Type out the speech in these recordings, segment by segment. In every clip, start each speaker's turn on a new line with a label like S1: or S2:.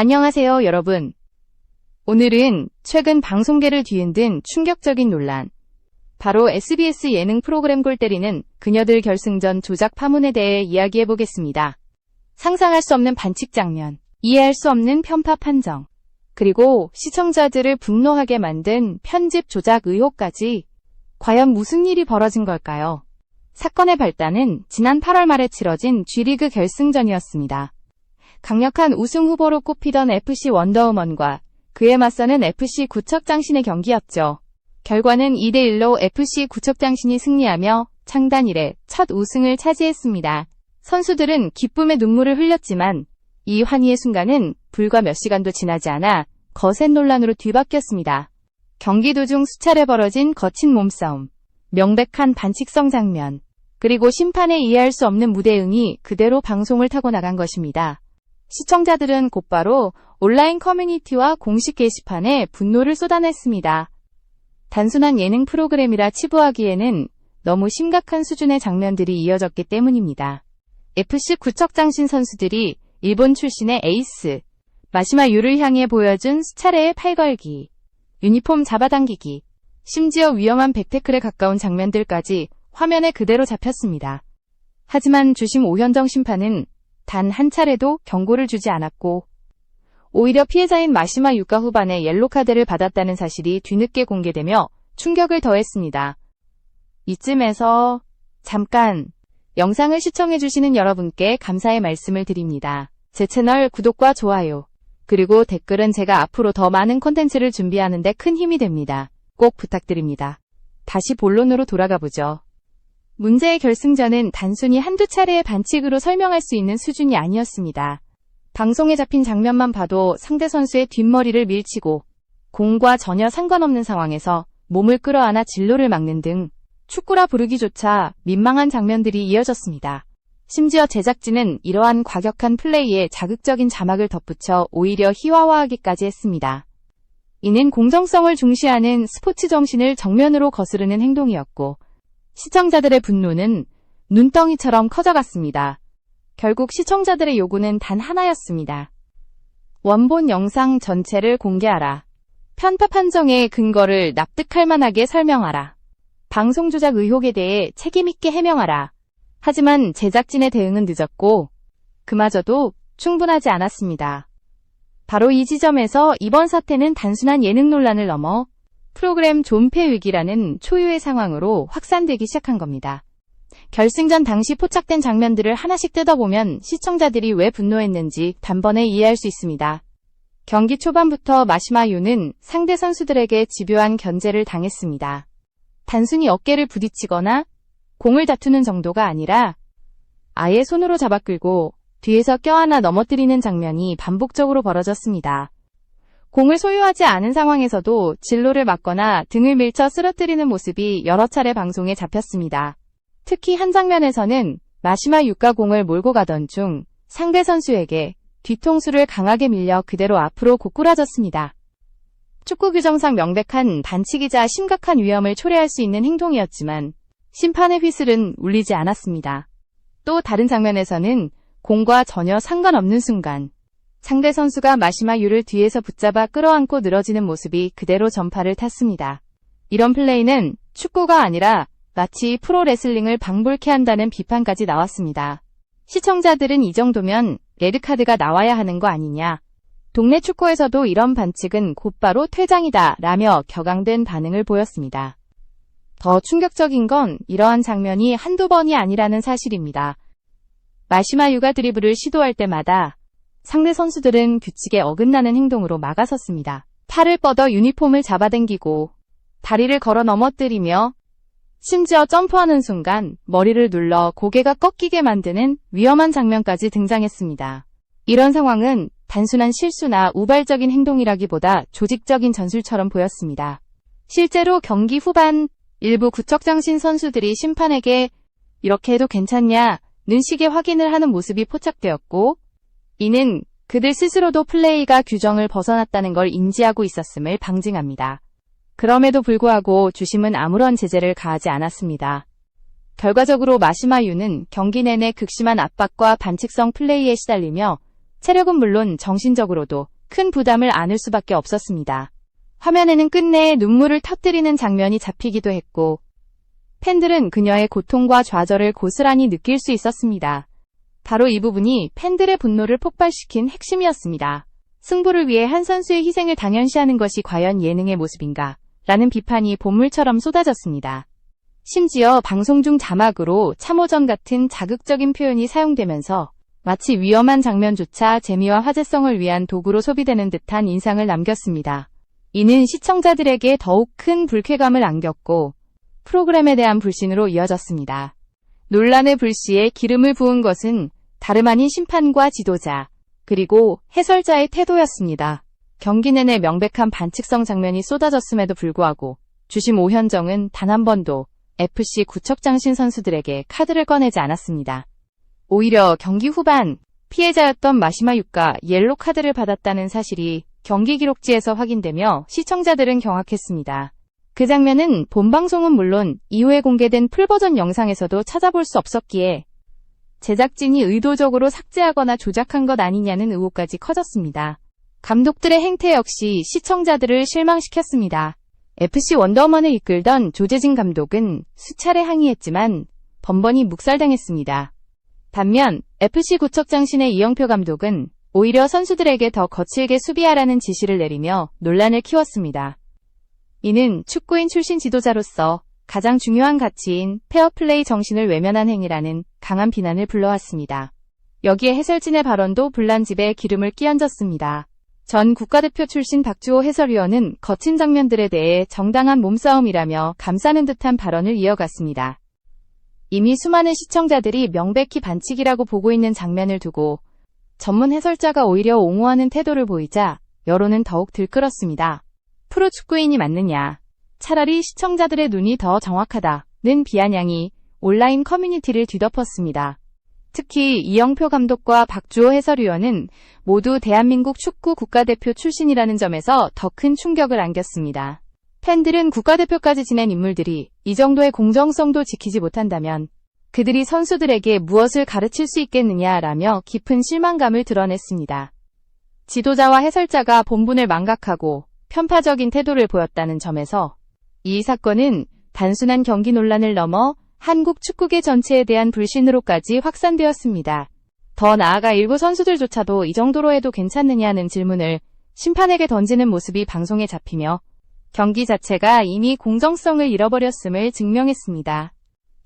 S1: 안녕하세요, 여러분. 오늘은 최근 방송계를 뒤흔든 충격적인 논란. 바로 SBS 예능 프로그램 골 때리는 그녀들 결승전 조작 파문에 대해 이야기해 보겠습니다. 상상할 수 없는 반칙 장면, 이해할 수 없는 편파 판정, 그리고 시청자들을 분노하게 만든 편집 조작 의혹까지 과연 무슨 일이 벌어진 걸까요? 사건의 발단은 지난 8월 말에 치러진 G리그 결승전이었습니다. 강력한 우승 후보로 꼽히던 FC 원더우먼과 그에 맞서는 FC 구척장신의 경기였죠. 결과는 2대1로 FC 구척장신이 승리하며 창단 이래 첫 우승을 차지했습니다. 선수들은 기쁨의 눈물을 흘렸지만 이 환희의 순간은 불과 몇 시간도 지나지 않아 거센 논란으로 뒤바뀌었습니다. 경기 도중 수차례 벌어진 거친 몸싸움, 명백한 반칙성 장면, 그리고 심판의 이해할 수 없는 무대응이 그대로 방송을 타고 나간 것입니다. 시청자들은 곧바로 온라인 커뮤니티와 공식 게시판에 분노를 쏟아냈습니다. 단순한 예능 프로그램이라 치부하기에는 너무 심각한 수준의 장면들이 이어졌기 때문입니다. FC 구척장신 선수들이 일본 출신의 에이스, 마시마 유를 향해 보여준 수차례의 팔걸기, 유니폼 잡아당기기, 심지어 위험한 백태클에 가까운 장면들까지 화면에 그대로 잡혔습니다. 하지만 주심 오현정 심판은 단 한 차례도 경고를 주지 않았고 오히려 피해자인 마시마 유가 후반에 옐로카드를 받았다는 사실이 뒤늦게 공개되며 충격을 더했습니다. 이쯤에서 잠깐 영상을 시청해주시는 여러분께 감사의 말씀을 드립니다. 제 채널 구독과 좋아요, 그리고 댓글은 제가 앞으로 더 많은 콘텐츠를 준비하는데 큰 힘이 됩니다. 꼭 부탁드립니다. 다시 본론으로 돌아가 보죠. 문제의 결승전은 단순히 한두 차례의 반칙으로 설명할 수 있는 수준이 아니었습니다. 방송에 잡힌 장면만 봐도 상대 선수의 뒷머리를 밀치고 공과 전혀 상관없는 상황에서 몸을 끌어안아 진로를 막는 등 축구라 부르기조차 민망한 장면들이 이어졌습니다. 심지어 제작진은 이러한 과격한 플레이에 자극적인 자막을 덧붙여 오히려 희화화하기까지 했습니다. 이는 공정성을 중시하는 스포츠 정신을 정면으로 거스르는 행동이었고 시청자들의 분노는 눈덩이처럼 커져갔습니다. 결국 시청자들의 요구는 단 하나였습니다. 원본 영상 전체를 공개하라. 편파 판정의 근거를 납득할 만하게 설명하라. 방송 조작 의혹에 대해 책임있게 해명하라. 하지만 제작진의 대응은 늦었고 그마저도 충분하지 않았습니다. 바로 이 지점에서 이번 사태는 단순한 예능 논란을 넘어 프로그램 존폐 위기라는 초유의 상황으로 확산되기 시작한 겁니다. 결승전 당시 포착된 장면들을 하나씩 뜯어보면 시청자들이 왜 분노했는지 단번에 이해할 수 있습니다. 경기 초반부터 마시마유는 상대 선수들에게 집요한 견제를 당했습니다. 단순히 어깨를 부딪히거나 공을 다투는 정도가 아니라 아예 손으로 잡아 끌고 뒤에서 껴안아 넘어뜨리는 장면이 반복적으로 벌어졌습니다. 공을 소유하지 않은 상황에서도 진로를 막거나 등을 밀쳐 쓰러뜨리는 모습이 여러 차례 방송에 잡혔습니다. 특히 한 장면에서는 마시마 유가 공을 몰고 가던 중 상대 선수에게 뒤통수를 강하게 밀려 그대로 앞으로 고꾸라졌습니다. 축구 규정상 명백한 반칙이자 심각한 위험을 초래할 수 있는 행동이었지만 심판의 휘슬은 울리지 않았습니다. 또 다른 장면에서는 공과 전혀 상관없는 순간 상대 선수가 마시마 유를 뒤에서 붙잡아 끌어안고 늘어지는 모습이 그대로 전파를 탔습니다. 이런 플레이는 축구가 아니라 마치 프로레슬링을 방불케 한다는 비판까지 나왔습니다. 시청자들은 이 정도면 레드카드가 나와야 하는 거 아니냐. 동네 축구에서도 이런 반칙은 곧바로 퇴장이다 라며 격앙된 반응을 보였습니다. 더 충격적인 건 이러한 장면이 한두 번이 아니라는 사실입니다. 마시마유가 드리블을 시도할 때마다 상대 선수들은 규칙에 어긋나는 행동으로 막아섰습니다. 팔을 뻗어 유니폼을 잡아당기고 다리를 걸어 넘어뜨리며 심지어 점프하는 순간 머리를 눌러 고개가 꺾이게 만드는 위험한 장면까지 등장했습니다. 이런 상황은 단순한 실수나 우발적인 행동이라기보다 조직적인 전술처럼 보였습니다. 실제로 경기 후반 일부 구척장신 선수들이 심판에게 이렇게 해도 괜찮냐는 식의 확인을 하는 모습이 포착되었고 이는 그들 스스로도 플레이가 규정을 벗어났다는 걸 인지하고 있었음을 방증합니다. 그럼에도 불구하고 주심은 아무런 제재를 가하지 않았습니다. 결과적으로 마시마유는 경기 내내 극심한 압박과 반칙성 플레이에 시달리며 체력은 물론 정신적으로도 큰 부담을 안을 수밖에 없었습니다. 화면에는 끝내 눈물을 터뜨리는 장면이 잡히기도 했고, 팬들은 그녀의 고통과 좌절을 고스란히 느낄 수 있었습니다. 바로 이 부분이 팬들의 분노를 폭발시킨 핵심이었습니다. 승부를 위해 한 선수의 희생을 당연시하는 것이 과연 예능의 모습인가? 라는 비판이 본물처럼 쏟아졌습니다. 심지어 방송 중 자막으로 참호전 같은 자극적인 표현이 사용되면서 마치 위험한 장면조차 재미와 화제성을 위한 도구로 소비되는 듯한 인상을 남겼습니다. 이는 시청자들에게 더욱 큰 불쾌감을 안겼고 프로그램에 대한 불신으로 이어졌습니다. 논란의 불씨에 기름을 부은 것은 다름 아닌 심판과 지도자, 그리고 해설자의 태도였습니다. 경기 내내 명백한 반칙성 장면이 쏟아졌음에도 불구하고 주심 오현정은 단 한 번도 FC 구척장신 선수들에게 카드를 꺼내지 않았습니다. 오히려 경기 후반 피해자였던 마시마 유가 옐로 카드를 받았다는 사실이 경기 기록지에서 확인되며 시청자들은 경악했습니다. 그 장면은 본 방송은 물론 이후에 공개된 풀버전 영상에서도 찾아볼 수 없었기에 제작진이 의도적으로 삭제하거나 조작한 것 아니냐는 의혹까지 커졌습니다. 감독들의 행태 역시 시청자들을 실망시켰습니다. FC 원더우먼을 이끌던 조재진 감독은 수차례 항의했지만 번번이 묵살당했습니다. 반면 FC 구척장신의 이영표 감독은 오히려 선수들에게 더 거칠게 수비하라는 지시를 내리며 논란을 키웠습니다. 이는 축구인 출신 지도자로서 가장 중요한 가치인 페어플레이 정신을 외면한 행위라는 강한 비난을 불러왔습니다. 여기에 해설진의 발언도 불난집에 기름을 끼얹었습니다. 전 국가대표 출신 박주호 해설위원은 거친 장면들에 대해 정당한 몸싸움이라며 감싸는 듯한 발언을 이어갔습니다. 이미 수많은 시청자들이 명백히 반칙이라고 보고 있는 장면을 두고 전문 해설자가 오히려 옹호하는 태도를 보이자 여론은 더욱 들끓었습니다. 프로축구인이 맞느냐? 차라리 시청자들의 눈이 더 정확하다는 비아냥이 온라인 커뮤니티를 뒤덮었습니다. 특히 이영표 감독과 박주호 해설위원은 모두 대한민국 축구 국가대표 출신이라는 점에서 더 큰 충격을 안겼습니다. 팬들은 국가대표까지 지낸 인물들이 이 정도의 공정성도 지키지 못한다면 그들이 선수들에게 무엇을 가르칠 수 있겠느냐라며 깊은 실망감을 드러냈습니다. 지도자와 해설자가 본분을 망각하고 편파적인 태도를 보였다는 점에서 이 사건은 단순한 경기 논란을 넘어 한국 축구계 전체에 대한 불신으로까지 확산되었습니다. 더 나아가 일부 선수들조차도 이 정도로 해도 괜찮느냐는 질문을 심판에게 던지는 모습이 방송에 잡히며 경기 자체가 이미 공정성을 잃어버렸음을 증명했습니다.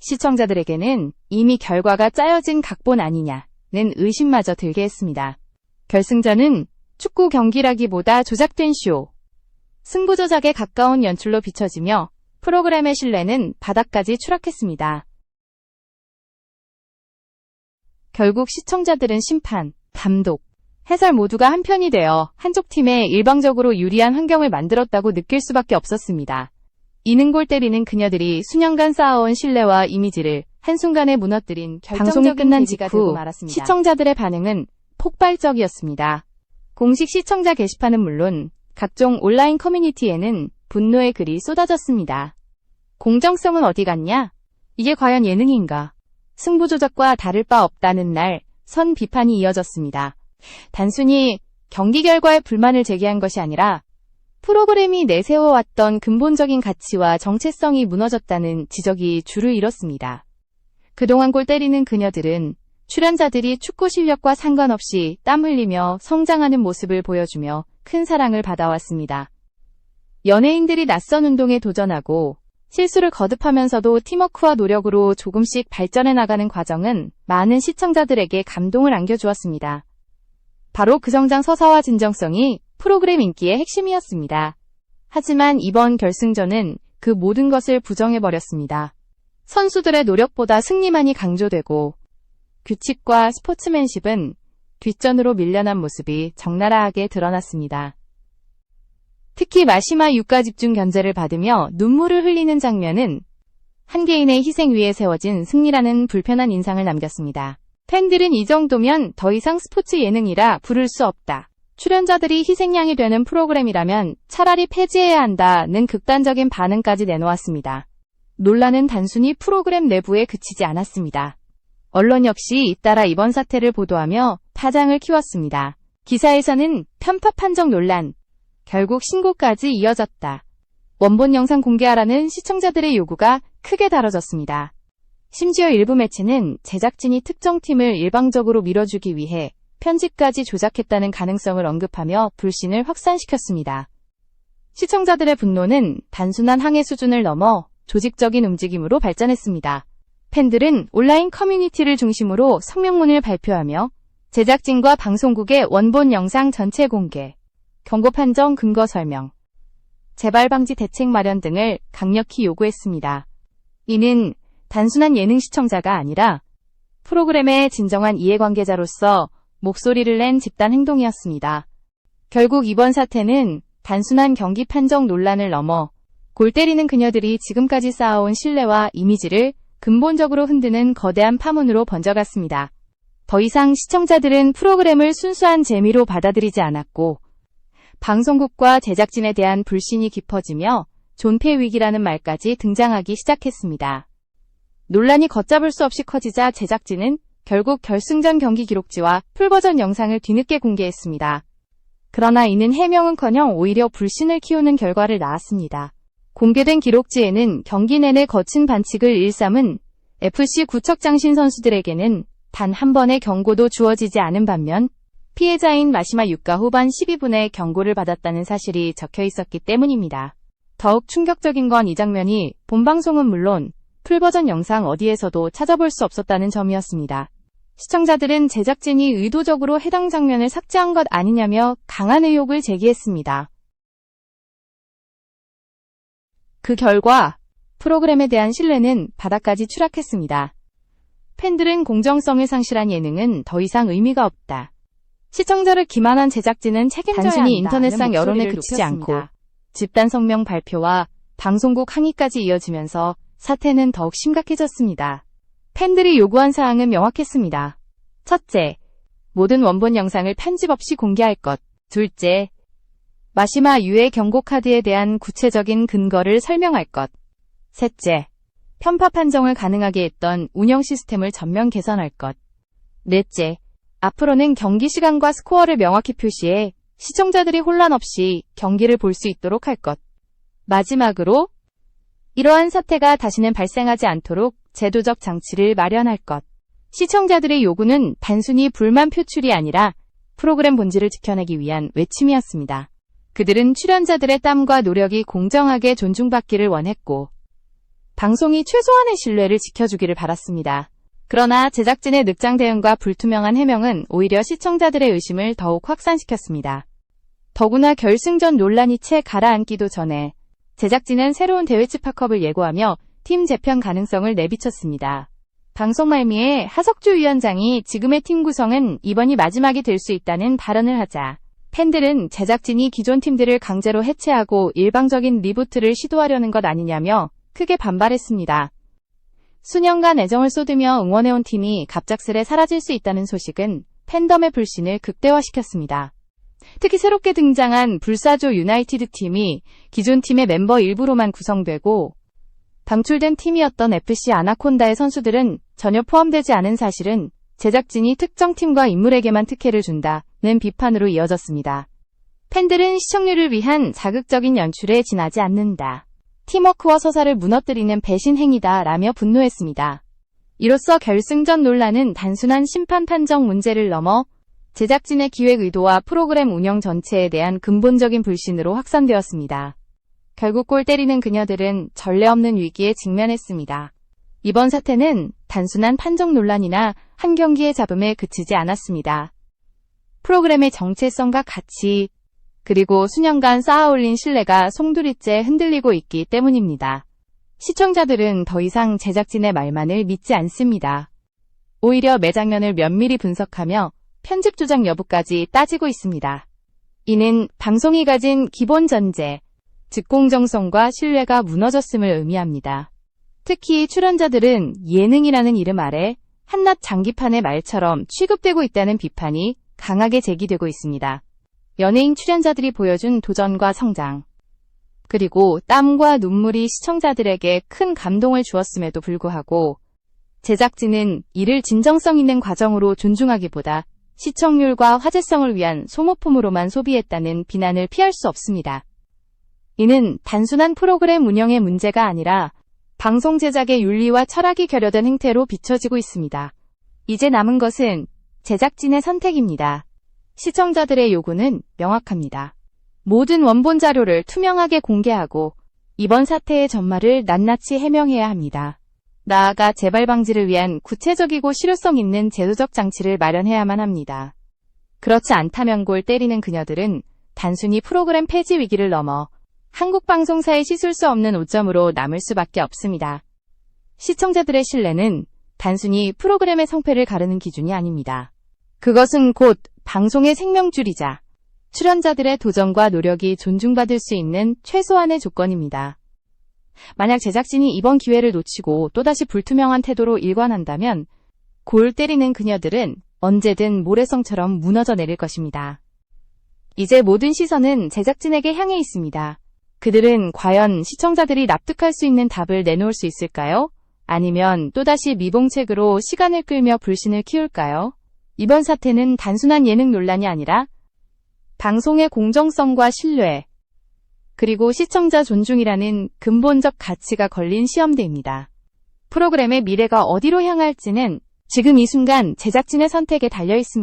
S1: 시청자들에게는 이미 결과가 짜여진 각본 아니냐는 의심마저 들게 했습니다. 결승전은 축구 경기라기보다 조작된 쇼, 승부 조작에 가까운 연출로 비춰지며 프로그램의 신뢰는 바닥까지 추락했습니다. 결국 시청자들은 심판, 감독, 해설 모두가 한편이 되어 한쪽 팀에 일방적으로 유리한 환경을 만들었다고 느낄 수밖에 없었습니다. 이는 골 때리는 그녀들이 수년간 쌓아온 신뢰와 이미지를 한순간에 무너뜨린 방송이 끝난 직후 시청자들의 반응은 폭발적이었습니다. 공식 시청자 게시판은 물론 각종 온라인 커뮤니티에는 분노의 글이 쏟아졌습니다. 공정성은 어디 갔냐? 이게 과연 예능인가? 승부 조작과 다를 바 없다는 날 선 비판이 이어졌습니다. 단순히 경기 결과에 불만을 제기한 것이 아니라 프로그램이 내세워왔던 근본적인 가치와 정체성이 무너졌다는 지적이 줄을 이뤘습니다. 그동안 골 때리는 그녀들은 출연자들이 축구 실력과 상관없이 땀 흘리며 성장하는 모습을 보여주며 큰 사랑을 받아왔습니다. 연예인들이 낯선 운동에 도전하고 실수를 거듭하면서도 팀워크와 노력으로 조금씩 발전해 나가는 과정은 많은 시청자들에게 감동을 안겨주었습니다. 바로 그 성장 서사와 진정성이 프로그램 인기의 핵심이었습니다. 하지만 이번 결승전은 그 모든 것을 부정해버렸습니다. 선수들의 노력보다 승리만이 강조되고 규칙과 스포츠맨십은 뒷전으로 밀려난 모습이 적나라하게 드러났습니다. 특히 마시마 유가 집중 견제를 받으며 눈물을 흘리는 장면은 한 개인의 희생 위에 세워진 승리라는 불편한 인상을 남겼습니다. 팬들은 이 정도면 더 이상 스포츠 예능이라 부를 수 없다. 출연자들이 희생양이 되는 프로그램이라면 차라리 폐지해야 한다는 극단적인 반응까지 내놓았습니다. 논란은 단순히 프로그램 내부에 그치지 않았습니다. 언론 역시 잇따라 이번 사태를 보도하며 파장을 키웠습니다. 기사에서는 편파 판정 논란, 결국 신고까지 이어졌다. 원본 영상 공개하라는 시청자들의 요구가 크게 다뤄졌습니다. 심지어 일부 매체는 제작진이 특정 팀을 일방적으로 밀어주기 위해 편집까지 조작했다는 가능성을 언급하며 불신을 확산시켰습니다. 시청자들의 분노는 단순한 항해 수준을 넘어 조직적인 움직임으로 발전했습니다. 팬들은 온라인 커뮤니티를 중심으로 성명문을 발표하며 제작진과 방송국의 원본 영상 전체 공개, 경고 판정 근거 설명, 재발 방지 대책 마련 등을 강력히 요구했습니다. 이는 단순한 예능 시청자가 아니라 프로그램의 진정한 이해관계자로서 목소리를 낸 집단 행동이었습니다. 결국 이번 사태는 단순한 경기 판정 논란을 넘어 골 때리는 그녀들이 지금까지 쌓아온 신뢰와 이미지를 근본적으로 흔드는 거대한 파문으로 번져갔습니다. 더 이상 시청자들은 프로그램을 순수한 재미로 받아들이지 않았고 방송국과 제작진에 대한 불신이 깊어지며 존폐 위기라는 말까지 등장하기 시작했습니다. 논란이 걷잡을 수 없이 커지자 제작진은 결국 결승전 경기 기록지와 풀버전 영상을 뒤늦게 공개했습니다. 그러나 이는 해명은커녕 오히려 불신을 키우는 결과를 낳았습니다. 공개된 기록지에는 경기 내내 거친 반칙을 일삼은 FC 구척장신 선수들에게는 단 한 번의 경고도 주어지지 않은 반면 피해자인 마시마 유가 후반 12분에 경고를 받았다는 사실이 적혀 있었기 때문입니다. 더욱 충격적인 건 이 장면이 본방송은 물론 풀버전 영상 어디에서도 찾아볼 수 없었다는 점이었습니다. 시청자들은 제작진이 의도적으로 해당 장면을 삭제한 것 아니냐며 강한 의혹을 제기했습니다. 그 결과 프로그램에 대한 신뢰는 바닥까지 추락했습니다. 팬들은 공정성을 상실한 예능은 더 이상 의미가 없다. 시청자를 기만한 제작진은 책임져야 단순히 인터넷상 여론에 그치지 않고 집단 성명 발표와 방송국 항의까지 이어지면서 사태는 더욱 심각해졌습니다. 팬들이 요구한 사항은 명확했습니다. 첫째, 모든 원본 영상을 편집 없이 공개할 것. 둘째, 마시마 유의 경고 카드에 대한 구체적인 근거를 설명할 것. 셋째, 편파 판정을 가능하게 했던 운영 시스템을 전면 개선할 것. 넷째, 앞으로는 경기 시간과 스코어를 명확히 표시해 시청자들이 혼란 없이 경기를 볼 수 있도록 할 것. 마지막으로, 이러한 사태가 다시는 발생하지 않도록 제도적 장치를 마련할 것. 시청자들의 요구는 단순히 불만 표출이 아니라 프로그램 본질을 지켜내기 위한 외침이었습니다. 그들은 출연자들의 땀과 노력이 공정하게 존중받기를 원했고, 방송이 최소한의 신뢰를 지켜주기를 바랐습니다. 그러나 제작진의 늑장 대응과 불투명한 해명은 오히려 시청자들의 의심을 더욱 확산시켰습니다. 더구나 결승전 논란이 채 가라앉기도 전에 제작진은 새로운 대회 치파컵을 예고하며 팀 재편 가능성을 내비쳤습니다. 방송 말미에 하석주 위원장이 지금의 팀 구성은 이번이 마지막이 될 수 있다는 발언을 하자 팬들은 제작진이 기존 팀들을 강제로 해체하고 일방적인 리부트를 시도하려는 것 아니냐며 크게 반발했습니다. 수년간 애정을 쏟으며 응원해온 팀이 갑작스레 사라질 수 있다는 소식은 팬덤의 불신을 극대화시켰습니다. 특히 새롭게 등장한 불사조 유나이티드 팀이 기존 팀의 멤버 일부로만 구성되고 방출된 팀이었던 FC 아나콘다의 선수들은 전혀 포함되지 않은 사실은 제작진이 특정 팀과 인물에게만 특혜를 준다는 비판으로 이어졌습니다. 팬들은 시청률을 위한 자극적인 연출에 지나지 않는다. 팀워크와 서사를 무너뜨리는 배신 행위다 라며 분노했습니다. 이로써 결승전 논란은 단순한 심판 판정 문제를 넘어 제작진의 기획 의도와 프로그램 운영 전체에 대한 근본적인 불신으로 확산되었습니다. 결국 골 때리는 그녀들은 전례 없는 위기에 직면했습니다. 이번 사태는 단순한 판정 논란이나 한 경기의 잡음에 그치지 않았습니다. 프로그램의 정체성과 가치, 그리고 수년간 쌓아올린 신뢰가 송두리째 흔들리고 있기 때문입니다. 시청자들은 더 이상 제작진의 말만을 믿지 않습니다. 오히려 매 장면을 면밀히 분석하며 편집 조작 여부까지 따지고 있습니다. 이는 방송이 가진 기본 전제, 즉 공정성과 신뢰가 무너졌음을 의미합니다. 특히 출연자들은 예능이라는 이름 아래 한낱 장기판의 말처럼 취급되고 있다는 비판이 강하게 제기되고 있습니다. 연예인 출연자들이 보여준 도전과 성장, 그리고 땀과 눈물이 시청자들에게 큰 감동을 주었음에도 불구하고 제작진은 이를 진정성 있는 과정으로 존중하기보다 시청률과 화제성을 위한 소모품으로만 소비했다는 비난을 피할 수 없습니다. 이는 단순한 프로그램 운영의 문제가 아니라 방송 제작의 윤리와 철학이 결여된 행태로 비춰지고 있습니다. 이제 남은 것은 제작진의 선택입니다. 시청자들의 요구는 명확합니다. 모든 원본 자료를 투명하게 공개하고 이번 사태의 전말을 낱낱이 해명해야 합니다. 나아가 재발 방지를 위한 구체적이고 실효성 있는 제도적 장치를 마련해야만 합니다. 그렇지 않다면 골 때리는 그녀들은 단순히 프로그램 폐지 위기를 넘어 한국 방송사의 씻을 수 없는 오점으로 남을 수밖에 없습니다. 시청자들의 신뢰는 단순히 프로그램의 성패를 가르는 기준이 아닙니다. 그것은 곧 방송의 생명줄이자 출연자들의 도전과 노력이 존중받을 수 있는 최소한의 조건입니다. 만약 제작진이 이번 기회를 놓치고 또다시 불투명한 태도로 일관한다면 골 때리는 그녀들은 언제든 모래성처럼 무너져 내릴 것입니다. 이제 모든 시선은 제작진에게 향해 있습니다. 그들은 과연 시청자들이 납득할 수 있는 답을 내놓을 수 있을까요? 아니면 또다시 미봉책으로 시간을 끌며 불신을 키울까요? 이번 사태는 단순한 예능 논란이 아니라 방송의 공정성과 신뢰, 그리고 시청자 존중이라는 근본적 가치가 걸린 시험대입니다. 프로그램의 미래가 어디로 향할지는 지금 이 순간 제작진의 선택에 달려 있습니다.